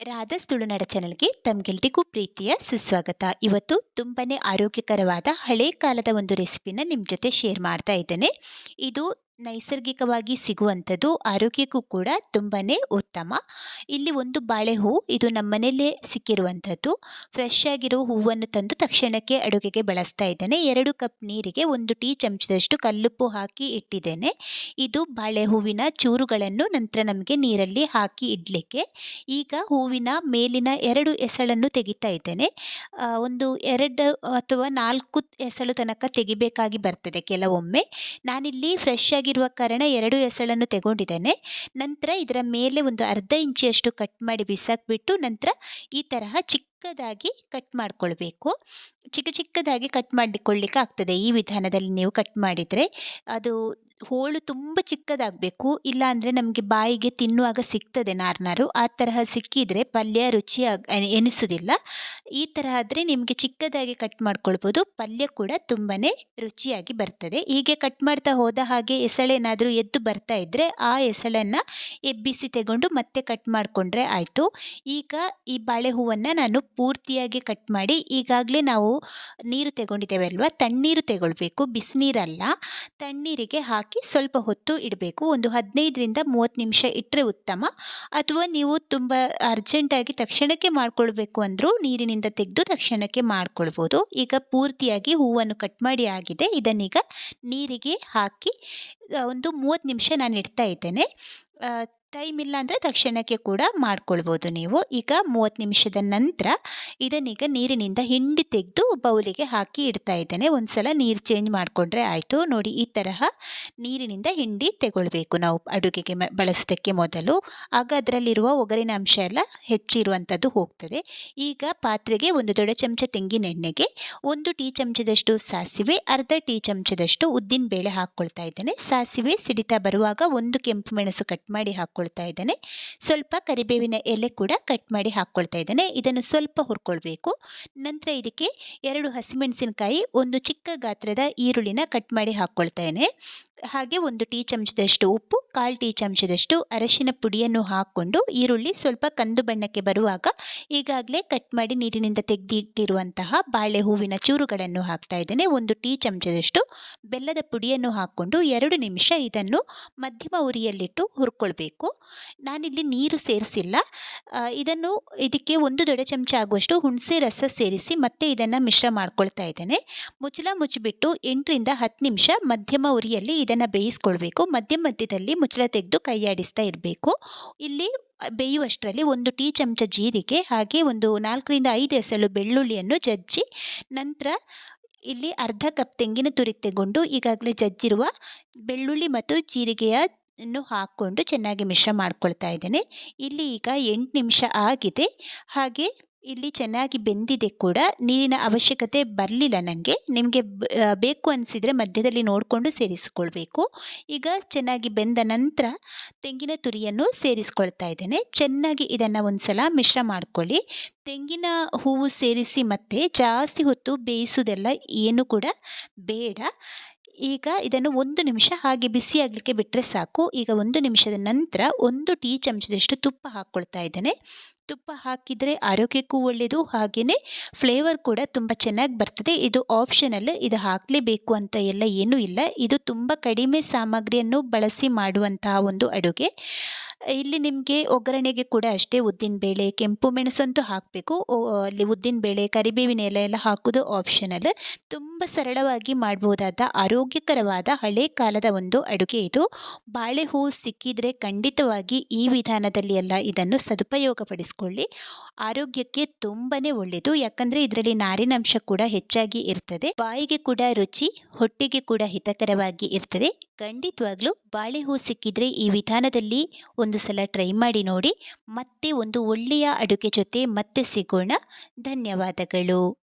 ರಾಧಾಸ್ ತುಳುನಾಡ ಚಾನಲ್ಗೆ ತಮ್ಗೆಲ್ರಿಗೂ ಪ್ರೀತಿಯ ಸುಸ್ವಾಗತ. ಇವತ್ತು ತುಂಬಾ ಆರೋಗ್ಯಕರವಾದ ಹಳೆ ಕಾಲದ ಒಂದು ರೆಸಿಪಿನ ನಿಮ್ಮ ಜೊತೆ ಶೇರ್ ಮಾಡ್ತಾ ಇದ್ದೇನೆ. ಇದು ನೈಸರ್ಗಿಕವಾಗಿ ಸಿಗುವಂಥದ್ದು ಆರೋಗ್ಯಕ್ಕೂ ಕೂಡ ತುಂಬಾ ಉತ್ತಮ. ಇಲ್ಲಿ ಒಂದು ಬಾಳೆ ಹೂವು ಇದು ಮನೆಯಲ್ಲೇ ಸಿಕ್ಕಿರುವಂಥದ್ದು. ಫ್ರೆಶ್ ಆಗಿರೋ ಹೂವನ್ನು ತಂದು ತಕ್ಷಣಕ್ಕೆ ಅಡುಗೆಗೆ ಬಳಸ್ತಾ ಇದ್ದೇನೆ. ಎರಡು ಕಪ್ ನೀರಿಗೆ ಒಂದು ಟೀ ಚಮಚದಷ್ಟು ಕಲ್ಲುಪ್ಪು ಹಾಕಿ ಇಟ್ಟಿದ್ದೇನೆ. ಇದು ಬಾಳೆ ಹೂವಿನ ಚೂರುಗಳನ್ನು ನಂತರ ನಮಗೆ ನೀರಲ್ಲಿ ಹಾಕಿ ಇಡಲಿಕ್ಕೆ. ಈಗ ಹೂವಿನ ಮೇಲಿನ ಎರಡು ಎಸಳನ್ನು ತೆಗಿತಾ ಇದ್ದೇನೆ. ಒಂದು ಎರಡು ಅಥವಾ ನಾಲ್ಕು ಎಸಳು ತನಕ ತೆಗಿಬೇಕಾಗಿ ಬರ್ತದೆ ಕೆಲವೊಮ್ಮೆ. ನಾನಿಲ್ಲಿ ಫ್ರೆಶ್ ಆಗಿರುವ ಕಾರಣ ಎರಡು ಎಸಳನ್ನು ತಗೊಂಡಿದ್ದೇನೆ. ನಂತರ ಇದರ ಮೇಲೆ ಒಂದು ಅರ್ಧ ಇಂಚಿಯಷ್ಟು ಕಟ್ ಮಾಡಿ ಬಿಸಾಕ್ಬಿಟ್ಟು ನಂತರ ಈ ತರಹ ಚಿಕ್ಕದಾಗಿ ಕಟ್ ಮಾಡಿಕೊಳ್ಬೇಕು. ಚಿಕ್ಕ ಚಿಕ್ಕದಾಗಿ ಕಟ್ ಮಾಡಿಕೊಳ್ಳಿಕ್ಕೆ ಆಗ್ತದೆ ಈ ವಿಧಾನದಲ್ಲಿ ನೀವು ಕಟ್ ಮಾಡಿದರೆ. ಅದು ಹೋಳು ತುಂಬ ಚಿಕ್ಕದಾಗಬೇಕು. ಇಲ್ಲ ಅಂದರೆ ನಮಗೆ ಬಾಯಿಗೆ ತಿನ್ನುವಾಗ ಸಿಗ್ತದೆ ನಾರು ನಾರು ಆ ತರಹ ಸಿಕ್ಕಿದರೆ ಪಲ್ಯ ರುಚಿ ಎನಿಸೋದಿಲ್ಲ. ಈ ಥರ ಆದರೆ ನಿಮಗೆ ಚಿಕ್ಕದಾಗಿ ಕಟ್ ಮಾಡ್ಕೊಳ್ಬೋದು. ಪಲ್ಯ ಕೂಡ ತುಂಬಾ ರುಚಿಯಾಗಿ ಬರ್ತದೆ. ಹೀಗೆ ಕಟ್ ಮಾಡ್ತಾ ಹೋದ ಹಾಗೆ ಎಸಳೇನಾದರೂ ಎದ್ದು ಬರ್ತಾ ಇದ್ದರೆ ಆ ಎಸಳನ್ನು ಎಬ್ಬಿಸಿ ತಗೊಂಡು ಮತ್ತೆ ಕಟ್ ಮಾಡಿಕೊಂಡ್ರೆ ಆಯಿತು. ಈಗ ಈ ಬಾಳೆ ಹೂವನ್ನು ನಾನು ಪೂರ್ತಿಯಾಗಿ ಕಟ್ ಮಾಡಿ ಈಗಾಗಲೇ ನಾವು ನೀರು ತಗೊಂಡಿದ್ದೇವೆ ಅಲ್ವಾ? ತಣ್ಣೀರು ತಗೊಳ್ಬೇಕು. ಬಿಸಿನೀರಲ್ಲ. ತಣ್ಣೀರಿಗೆ ಹಾಕಿ ಸ್ವಲ್ಪ ಹೊತ್ತು ಇಡಬೇಕು. ಒಂದು ಹದಿನೈದರಿಂದ ಮೂವತ್ತು ನಿಮಿಷ ಇಟ್ಟರೆ ಉತ್ತಮ. ಅಥವಾ ನೀವು ತುಂಬ ಅರ್ಜೆಂಟಾಗಿ ತಕ್ಷಣಕ್ಕೆ ಮಾಡ್ಕೊಳ್ಬೇಕು ಅಂದರೂ ನೀರಿನಿಂದ ತೆಗೆದು ತಕ್ಷಣಕ್ಕೆ ಮಾಡ್ಕೊಳ್ಬೋದು. ಈಗ ಪೂರ್ತಿಯಾಗಿ ಹೂವನ್ನು ಕಟ್ ಮಾಡಿ ಆಗಿದೆ. ಇದನ್ನೀಗ ನೀರಿಗೆ ಹಾಕಿ ಒಂದು ಮೂವತ್ತು ನಿಮಿಷ ನಾನು ಇಡ್ತಾ ಇದ್ದೇನೆ. ಟೈಮ್ ಇಲ್ಲ ಅಂದರೆ ತಕ್ಷಣಕ್ಕೆ ಕೂಡ ಮಾಡ್ಕೊಳ್ಬೋದು ನೀವು. ಈಗ ಮೂವತ್ತು ನಿಮಿಷದ ನಂತರ ಇದನ್ನೀಗ ನೀರಿನಿಂದ ಹಿಂಡಿ ತೆಗೆದು ಬೌಲಿಗೆ ಹಾಕಿ ಇಡ್ತಾ ಇದ್ದೇನೆ. ಒಂದು ಸಲ ನೀರು ಚೇಂಜ್ ಮಾಡಿಕೊಂಡ್ರೆ ಆಯಿತು. ನೋಡಿ ಈ ತರಹ ನೀರಿನಿಂದ ಹಿಂಡಿ ತಗೊಳ್ಬೇಕು ನಾವು ಅಡುಗೆಗೆ ಬಳಸೋದಕ್ಕೆ ಮೊದಲು. ಆಗ ಅದರಲ್ಲಿರುವ ಒಗರಿನ ಅಂಶ ಎಲ್ಲ ಹೆಚ್ಚಿರುವಂಥದ್ದು ಹೋಗ್ತದೆ. ಈಗ ಪಾತ್ರೆಗೆ ಒಂದು ದೊಡ್ಡ ಚಮಚ ತೆಂಗಿನೆಣ್ಣೆಗೆ ಒಂದು ಟೀ ಚಮಚದಷ್ಟು ಸಾಸಿವೆ, ಅರ್ಧ ಟೀ ಚಮಚದಷ್ಟು ಉದ್ದಿನ ಬೇಳೆ ಹಾಕ್ಕೊಳ್ತಾ ಇದ್ದೇನೆ. ಸಾಸಿವೆ ಸಿಡಿತಾ ಬರುವಾಗ ಒಂದು ಕೆಂಪು ಮೆಣಸು ಕಟ್ ಮಾಡಿ ಹಾಕ್ಕೊಳ್ತಾ ಇದ್ದಾನೆ. ಸ್ವಲ್ಪ ಕರಿಬೇವಿನ ಎಲೆ ಕೂಡ ಕಟ್ ಮಾಡಿ ಹಾಕ್ಕೊಳ್ತಾ ಇದ್ದಾನೆ. ಇದನ್ನು ಸ್ವಲ್ಪ ಹುರ್ಕೊಳ್ಬೇಕು. ನಂತರ ಇದಕ್ಕೆ ಎರಡು ಹಸಿಮೆಣಸಿನಕಾಯಿ, ಒಂದು ಚಿಕ್ಕ ಗಾತ್ರದ ಈರುಳ್ಳಿನ ಕಟ್ ಮಾಡಿ ಹಾಕ್ಕೊಳ್ತೇನೆ ಹಾಗೆ ಒಂದು ಟೀ ಚಮಚದಷ್ಟು ಉಪ್ಪು, ಕಾಲು ಟೀ ಚಮಚದಷ್ಟು ಅರಶಿನ ಪುಡಿಯನ್ನು ಹಾಕ್ಕೊಂಡು ಈರುಳ್ಳಿ ಸ್ವಲ್ಪ ಕಂದು ಬಣ್ಣಕ್ಕೆ ಬರುವಾಗ ಈಗಾಗಲೇ ಕಟ್ ಮಾಡಿ ನೀರಿನಿಂದ ತೆಗೆದಿಟ್ಟಿರುವಂತಹ ಬಾಳೆ ಹೂವಿನ ಚೂರುಗಳನ್ನು ಹಾಕ್ತಾ ಇದ್ದೇನೆ. ಒಂದು ಟೀ ಚಮಚದಷ್ಟು ಬೆಲ್ಲದ ಪುಡಿಯನ್ನು ಹಾಕ್ಕೊಂಡು ಎರಡು ನಿಮಿಷ ಇದನ್ನು ಮಧ್ಯಮ ಉರಿಯಲ್ಲಿಟ್ಟು ಹುರ್ಕೊಳ್ಬೇಕು. ನಾನಿಲ್ಲಿ ನೀರು ಸೇರಿಸಿಲ್ಲ. ಇದನ್ನು ಇದಕ್ಕೆ ಒಂದು ದೊಡ್ಡ ಚಮಚ ಆಗುವಷ್ಟು ಹುಣಸೆ, ರಸ ಸೇರಿಸಿ ಮತ್ತೆ ಇದನ್ನು ಮಿಶ್ರ ಮಾಡ್ಕೊಳ್ತಾ ಇದ್ದೇನೆ. ಮುಚ್ಚಳ ಮುಚ್ಚಿಬಿಟ್ಟು ಎಂಟರಿಂದ ಹತ್ತು ನಿಮಿಷ ಮಧ್ಯಮ ಉರಿಯಲ್ಲಿ ಇದನ್ನು ಬೇಯಿಸ್ಕೊಳ್ಬೇಕು. ಮಧ್ಯ ಮಧ್ಯದಲ್ಲಿ ಮುಚ್ಚಳ ತೆಗೆದು ಕೈಯಾಡಿಸ್ತಾ ಇರಬೇಕು. ಇಲ್ಲಿ ಬೇಯುವಷ್ಟರಲ್ಲಿ ಒಂದು ಟೀ ಚಮಚ ಜೀರಿಗೆ, ಹಾಗೆ ಒಂದು ನಾಲ್ಕರಿಂದ ಐದು ಎಸಳು ಬೆಳ್ಳುಳ್ಳಿಯನ್ನು ಜಜ್ಜಿ ನಂತರ ಇಲ್ಲಿ ಅರ್ಧ ಕಪ್ ತೆಂಗಿನ ತುರಿ ತೆಗೊಂಡು ಈಗಾಗಲೇ ಜಜ್ಜಿರುವ ಬೆಳ್ಳುಳ್ಳಿ ಮತ್ತು ಜೀರಿಗೆಯ ನ್ನು ಹಾಕ್ಕೊಂಡು ಚೆನ್ನಾಗಿ ಮಿಶ್ರ ಮಾಡ್ಕೊಳ್ತಾ ಇದ್ದೇನೆ. ಇಲ್ಲಿ ಈಗ ಎಂಟು ನಿಮಿಷ ಆಗಿದೆ. ಹಾಗೆ ಇಲ್ಲಿ ಚೆನ್ನಾಗಿ ಬೆಂದಿದೆ ಕೂಡ. ನೀರಿನ ಅವಶ್ಯಕತೆ ಬರಲಿಲ್ಲ ನನಗೆ ನಿಮಗೆ ಬೇಕು ಅನಿಸಿದರೆ ಮಧ್ಯದಲ್ಲಿ ನೋಡಿಕೊಂಡು ಸೇರಿಸಿಕೊಳ್ಬೇಕು. ಈಗ ಚೆನ್ನಾಗಿ ಬೆಂದ ನಂತರ ತೆಂಗಿನ ತುರಿಯನ್ನು ಸೇರಿಸ್ಕೊಳ್ತಾ ಇದ್ದೇನೆ. ಚೆನ್ನಾಗಿ ಇದನ್ನು ಒಂದು ಸಲ ಮಿಶ್ರ ಮಾಡ್ಕೊಳ್ಳಿ. ತೆಂಗಿನ ಹೂವು ಸೇರಿಸಿ ಮತ್ತೆ ಜಾಸ್ತಿ ಹೊತ್ತು ಬೇಯಿಸೋದೆಲ್ಲ ಏನು ಕೂಡ ಬೇಡ. ಈಗ ಇದನ್ನು ಒಂದು ನಿಮಿಷ ಹಾಗೆ ಬಿಸಿ ಆಗಲಿಕ್ಕೆ ಬಿಟ್ಟರೆ ಸಾಕು. ಈಗ ಒಂದು ನಿಮಿಷದ ನಂತರ ಒಂದು ಟೀ ಚಮಚದಷ್ಟು ತುಪ್ಪ ಹಾಕ್ಕೊಳ್ತಾ ಇದ್ದೇನೆ. ತುಪ್ಪ ಹಾಕಿದರೆ ಆರೋಗ್ಯಕ್ಕೂ ಒಳ್ಳೆಯದು ಹಾಗೆಯೇ ಫ್ಲೇವರ್ ಕೂಡ ತುಂಬ ಚೆನ್ನಾಗಿ ಬರ್ತದೆ. ಇದು ಆಪ್ಷನಲ್, ಇದು ಹಾಕಲೇಬೇಕು ಅಂತ ಎಲ್ಲ ಏನೂ ಇಲ್ಲ. ಇದು ತುಂಬ ಕಡಿಮೆ ಸಾಮಗ್ರಿಯನ್ನು ಬಳಸಿ ಮಾಡುವಂತಹ ಒಂದು ಅಡುಗೆ. ಇಲ್ಲಿ ನಿಮಗೆ ಒಗ್ಗರಣೆಗೆ ಕೂಡ ಅಷ್ಟೇ ಉದ್ದಿನಬೇಳೆ ಕೆಂಪು ಮೆಣಸಂತೂ ಹಾಕಬೇಕು. ಅಲ್ಲಿ ಉದ್ದಿನಬೇಳೆ ಕರಿಬೇವಿನ ಎಲೆ ಎಲ್ಲ ಹಾಕೋದು ಆಪ್ಷನಲ್ ತುಂಬ ಸರಳವಾಗಿ ಮಾಡ್ಬೋದಾದ ಆರೋಗ್ಯಕರವಾದ ಹಳೆ ಕಾಲದ ಒಂದು ಅಡುಗೆ ಇದು. ಬಾಳೆಹೂ ಸಿಕ್ಕಿದರೆ ಖಂಡಿತವಾಗಿ ಈ ವಿಧಾನದಲ್ಲಿ ಎಲ್ಲ ಇದನ್ನು ಸದುಪಯೋಗಪಡಿಸ್ಕೊಳ್ಳಿ. ಆರೋಗ್ಯಕ್ಕೆ ತುಂಬಾ ಒಳ್ಳೆಯದು ಯಾಕಂದರೆ ಇದರಲ್ಲಿ ನಾರಿನಂಶ ಕೂಡ ಹೆಚ್ಚಾಗಿ ಇರ್ತದೆ. ಬಾಯಿಗೆ ಕೂಡ ರುಚಿ, ಹೊಟ್ಟೆಗೆ ಕೂಡ ಹಿತಕರವಾಗಿ ಇರ್ತದೆ. ಖಂಡಿತವಾಗ್ಲೂ ಬಾಳೆಹೂ ಸಿಕ್ಕಿದ್ರೆ ಈ ವಿಧಾನದಲ್ಲಿ ಒಂದು ಸಲ ಟ್ರೈ ಮಾಡಿ ನೋಡಿ. ಮತ್ತೆ ಒಂದು ಒಳ್ಳೆಯ ಅಡುಗೆ ಜೊತೆ ಮತ್ತೆ ಸಿಗೋಣ. ಧನ್ಯವಾದಗಳು.